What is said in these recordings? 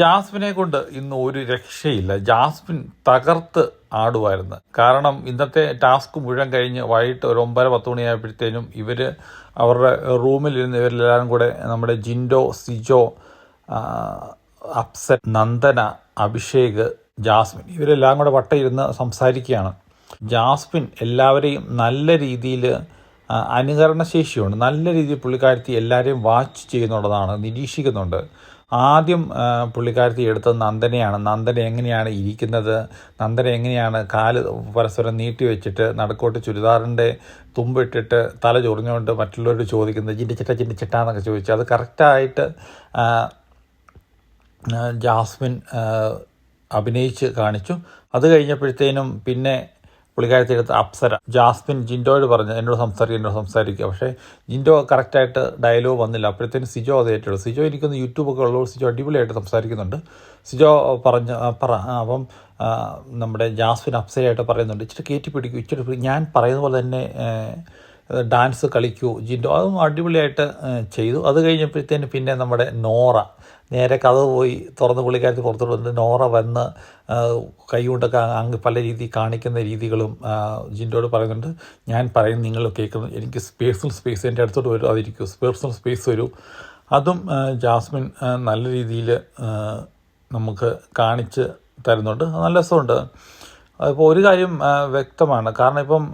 ജാസ്മിനെ കൊണ്ട് ഇന്ന് ഒരു രക്ഷയില്ല. ജാസ്മിൻ തകർത്ത് ആടുമായിരുന്നു കാരണം ഇന്നത്തെ ടാസ്ക് മുഴുവൻ കഴിഞ്ഞ് വൈകിട്ട് ഒരു ഒമ്പര പത്ത് മണിയായപ്പോഴത്തേനും ഇവർ അവരുടെ റൂമിലിരുന്ന് ഇവരെല്ലാവരും കൂടെ നമ്മുടെ ജിൻഡോ സിജോ അപ്സൻ നന്ദന അഭിഷേക് ജാസ്മിൻ ഇവരെല്ലാം കൂടെ വട്ടയിരുന്ന് സംസാരിക്കുകയാണ്. ജാസ്മിൻ എല്ലാവരെയും നല്ല രീതിയിൽ അനുകരണശേഷിയുണ്ട്. നല്ല രീതിയിൽ പുള്ളിക്കാരത്തി എല്ലാവരെയും വാച്ച് ചെയ്യുന്നുള്ളതാണ് നിരീക്ഷിക്കുന്നുണ്ട്. ആദ്യം പുള്ളിക്കാരത്തി എടുത്തത് നന്ദനയാണ്. നന്ദന എങ്ങനെയാണ് ഇരിക്കുന്നത്? നന്ദന എങ്ങനെയാണ് കാൽ പരസ്പരം നീട്ടി വെച്ചിട്ട് നടുക്കോട്ട് ചുരിദാറിന്റെ തുമ്പിട്ടിട്ട് തല ചൊറിഞ്ഞുകൊണ്ട് മറ്റുള്ളവരോട് ചോദിക്കുന്നത് ചിന്തിച്ചിട്ട ചിന്തിച്ചിട്ടാന്നൊക്കെ ചോദിച്ചു. അത് കറക്റ്റായിട്ട് ജാസ്മിൻ അഭിനയിച്ച് കാണിച്ചു. അത് കഴിഞ്ഞപ്പോഴത്തേനും പിന്നെ പുള്ളിക്കാരത്തി എടുത്ത് അപ്സര. ജാസ്മിൻ ജിൻഡോയോട് പറഞ്ഞു എന്നോട് സംസാരിക്കുക എന്നോട് സംസാരിക്കുക പക്ഷേ ജിൻഡോ കറക്റ്റായിട്ട് ഡയലോഗ് വന്നില്ല. അപ്പോഴത്തേനും സിജോ അത് ഏറ്റെടുത്തു സിജോ എനിക്കൊന്ന് യൂട്യൂബൊക്കെ ഉള്ളൂ സിജോ അടിപൊളിയായിട്ട് സംസാരിക്കുന്നുണ്ട്. സിജോ പറഞ്ഞ പറ അപ്പം നമ്മുടെ ജാസ്മിൻ അപ്സരയായിട്ട് പറയുന്നുണ്ട്. ഇച്ചിരി കയറ്റി പിടിക്കും. ഇച്ചിരി ഞാൻ പറയുന്ന പോലെ തന്നെ ഡാൻസ് കളിക്കൂ ജിൻഡോ. അതും അടിപൊളിയായിട്ട് ചെയ്തു. അത് കഴിഞ്ഞപ്പോഴത്തേന് പിന്നെ നമ്മുടെ നോറ. നേരെ കഥ പോയി തുറന്ന് പുള്ളിക്കാരത്തി പുറത്തോട്ട് വന്ന് നോറ വന്ന് കൈകൊണ്ടൊക്കെ അങ്ങ് പല രീതി കാണിക്കുന്ന രീതികളും ജിൻഡോട് പറയുന്നുണ്ട്. ഞാൻ പറയും നിങ്ങൾ കേൾക്കുന്നു. എനിക്ക് പേഴ്സണൽ സ്പേസ് എന്റെ അടുത്തോട്ട് വരും. അതിരിക്കും. പേഴ്സണൽ സ്പേസ് വരും. അതും ജാസ്മിൻ നല്ല രീതിയിൽ നമുക്ക് കാണിച്ച് തരുന്നുണ്ട്. നല്ല രസമുണ്ട്. അപ്പോൾ ഒരു കാര്യം വ്യക്തമാണ്. കാരണം ഇപ്പം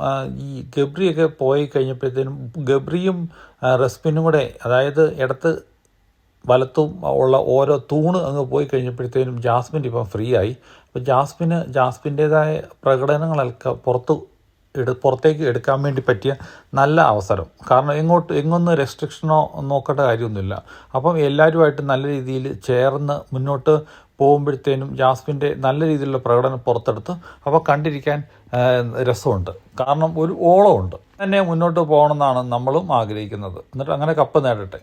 ഈ ഗബ്രിയൊക്കെ പോയി കഴിഞ്ഞപ്പോഴത്തേനും ഗബ്രിയും റെസ്പിനും കൂടെ അതായത് ഇടത്ത് വലത്തും ഉള്ള ഓരോ തൂണ് അങ്ങ് പോയി കഴിഞ്ഞപ്പോഴത്തേനും ജാസ്മിൻ ഇപ്പം ഫ്രീ ആയി. അപ്പോൾ ജാസ്മിന് ജാസ്മിന്റേതായ പ്രകടനങ്ങളൊക്കെ പുറത്ത് എടു പുറത്തേക്ക് എടുക്കാൻ വേണ്ടി പറ്റിയ നല്ല അവസരം. കാരണം എങ്ങോട്ട് എങ്ങൊന്ന് റെസ്ട്രിക്ഷനോ നോക്കേണ്ട കാര്യമൊന്നുമില്ല. അപ്പം എല്ലാവരുമായിട്ട് നല്ല രീതിയിൽ ചേർന്ന് മുന്നോട്ട് പോകുമ്പോഴത്തേനും ജാസ്മിന്റെ നല്ല രീതിയിലുള്ള പ്രകടനം പുറത്തെടുത്ത് അപ്പോൾ കണ്ടിരിക്കാൻ രസമുണ്ട്. കാരണം ഒരു ഓളമുണ്ട്. തന്നെ മുന്നോട്ട് പോകണമെന്നാണ് നമ്മളും ആഗ്രഹിക്കുന്നത്. എന്നിട്ട് അങ്ങനെ കപ്പ് നേടട്ടെ.